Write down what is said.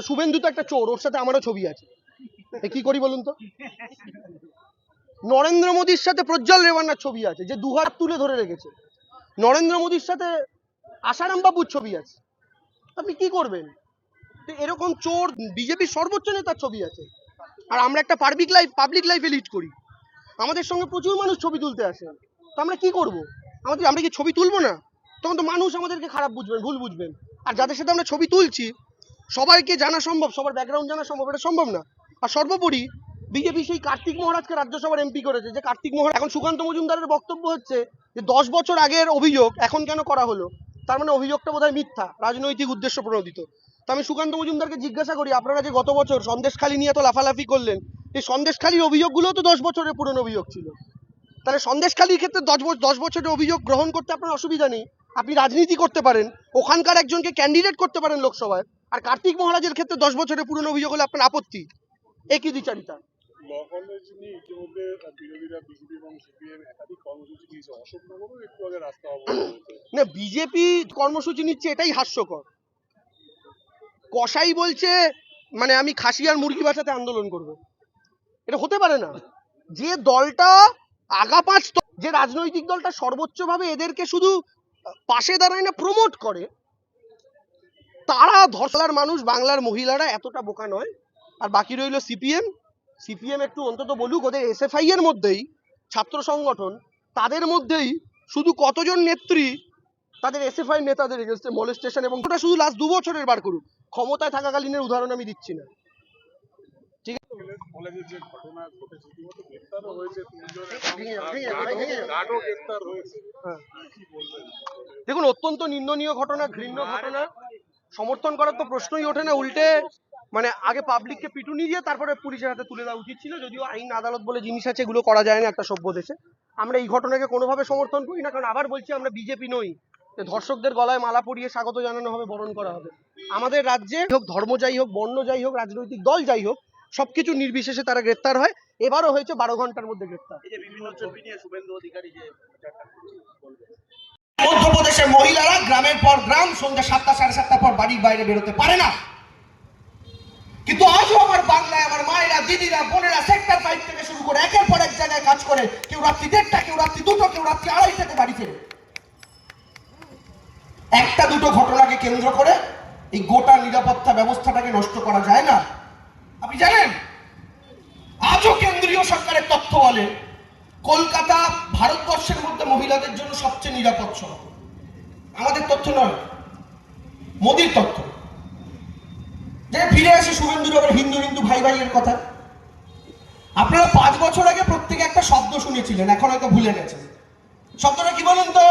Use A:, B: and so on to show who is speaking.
A: তো শুভেন্দু তো একটা চোর, ওর সাথে আমারও ছবি আছে। কি করি বলুন তো? নরেন্দ্র মোদীর সাথে প্রজ্জ্বল রেবান্নার ছবি আছে, যে দুহাত তুলে ধরে রেখেছে। নরেন্দ্র মোদীর সাথে আশারাম বাবুর ছবি আছে। আপনি কি করবেন? এরকম চোর বিজেপির সর্বোচ্চ নেতার ছবি আছে। আর আমরা একটা পাবলিক লাইফ পাবলিক লাইফে লিড করি। আমাদের সঙ্গে প্রচুর মানুষ ছবি তুলতে আসে। তো আমরা কি করব? আমাদের আমরা কি ছবি তুলবো না? তখন তো মানুষ আমাদেরকে খারাপ বুঝবেন, ভুল বুঝবেন। আর যাদের সাথে আমরা ছবি তুলছি সবাইকে জানা সম্ভব, সবার ব্যাকগ্রাউন্ড জানা সম্ভব, এটা সম্ভব না। আর সর্বোপরি বিজেপি সেই কার্তিক মহারাজকে রাজ্যসভার এমপি করেছে, যে কার্তিক মহারাজ, এখন সুকান্ত মজুমদারের বক্তব্য হচ্ছে যে দশ বছর আগের অভিযোগ এখন কেন করা হলো? তার মানে অভিযোগটা বোধহয় মিথ্যা, রাজনৈতিক উদ্দেশ্য প্রণোদিত। তো আমি সুকান্ত মজুমদারকে জিজ্ঞাসা করি, আপনারা যে গত বছর সন্দেশখালি নিয়ে তো লাফালাফি করলেন, এই সন্দেশখালির অভিযোগগুলো তো দশ বছরের পুরনো অভিযোগ ছিল। তাহলে সন্দেশখালির ক্ষেত্রে দশ বছর দশ বছরের অভিযোগ গ্রহণ করতে আপনার অসুবিধা নেই। আপনি রাজনীতি করতে পারেন, ওখানকার একজনকে ক্যান্ডিডেট করতে পারেন লোকসভায়। আর কার্তিক মহারাজের ক্ষেত্রে দশ বছরের পুরনো অভিযোগ হলে আপনার আপত্তি। দ্বিচারিতা?
B: নিয়ে ইতিমধ্যে বিরোধীরা বিজেপি কর্মসূচি
A: না বিজেপি নিচ্ছে এটাই হাস্যকর। কসাই বলছে মানে আমি খাসি আর মুরগি বাঁচাতে আন্দোলন করব। এটা হতে পারে না। যে দলটা আগা পাঁচ যে রাজনৈতিক দলটা সর্বোচ্চভাবে এদেরকে শুধু পাশে দাঁড়ায় না প্রমোট করে তারা ধরসালার মানুষ, বাংলার মহিলারা এতটা বোকা নয়। আর বাকি রইল সিপিএম। সিপিএম একটু অন্তত বলুক, ওদের এসএফআই এর মধ্যেই, ছাত্র সংগঠন, তাদের মধ্যেই শুধু কতজন নেত্রী তাদের এসএফআই নেতাদের মলেস্টেশন এবং ওটা শুধু লাস্ট দু বছরের বার করুক, ক্ষমতায় থাকাকালীনের উদাহরণ আমি দিচ্ছি না। দেখুন, অত্যন্ত নিন্দনীয় ঘটনা, ঘৃণ্য ঘটনা। সমর্থন করার তো প্রশ্নই ওঠে না, উল্টে মানে আগে পাবলিককে পিটুনি দিয়ে তারপরে পুলিশের হাতে তুলে দেওয়া উচিত ছিল, যদিও আইন আদালত বলে জিনিস আছে, এগুলো করা যায় না একটা সভ্য দেশে। আমরা এই ঘটনাকে কোনোভাবে সমর্থন করি না, কারণ আবার বলছি আমরা বিজেপি নই। ধর্ষকদের গলায় মালা পরিয়ে স্বাগত জানানো হবে, বরণ করা হবে। আমাদের রাজ্যে হোক, ধর্ম যাই হোক, বর্ণ যাই হোক, রাজনৈতিক দল যাই হোক, সবকিছু নির্বিশেষে তারা গ্রেপ্তার হয়। এবারও হয়েছে বারো ঘণ্টার মধ্যে গ্রেপ্তার।
C: মধ্যপ্রদেশের মহিলারা গ্রামের পর গ্রাম সন্ধ্যা সাতটা, সাড়ে সাতটার পর বাড়ির বাইরে বেরোতে পারে না। কিন্তু আজও আমার বাংলায় আমার মায়েরা, দিদিরা, বোনেরা সেক্টর ফাইভ থেকে শুরু করে একের পর এক জায়গায় কাজ করে। কেউ রাত্রি দেড়টা, কেউ রাত্রি দুটো, কেউ রাত্রি আড়াইটাতে বাড়ি ফেরে। একটা দুটো ঘটনাকে কেন্দ্র করে এই গোটা নিরাপত্তা ব্যবস্থাটাকে নষ্ট করা যায় না। আপনি জানেন? আজও কেন্দ্রীয় সরকারের তথ্য বলে কলকাতা ভারতবর্ষের মধ্যে মহিলাদের জন্য সবচেয়ে নিরাপদ শহর আমাদের তথ্য নয়, মোদির তথ্য। যে ফিরে আসে শুভেন্দুর আবার হিন্দু হিন্দু ভাই ভাইয়ের কথা। আপনারা পাঁচ বছর আগে প্রত্যেকে একটা শব্দ শুনেছিলেন, এখন হয়তো ভুলে গেছেন। শব্দটা কি বলুন তো?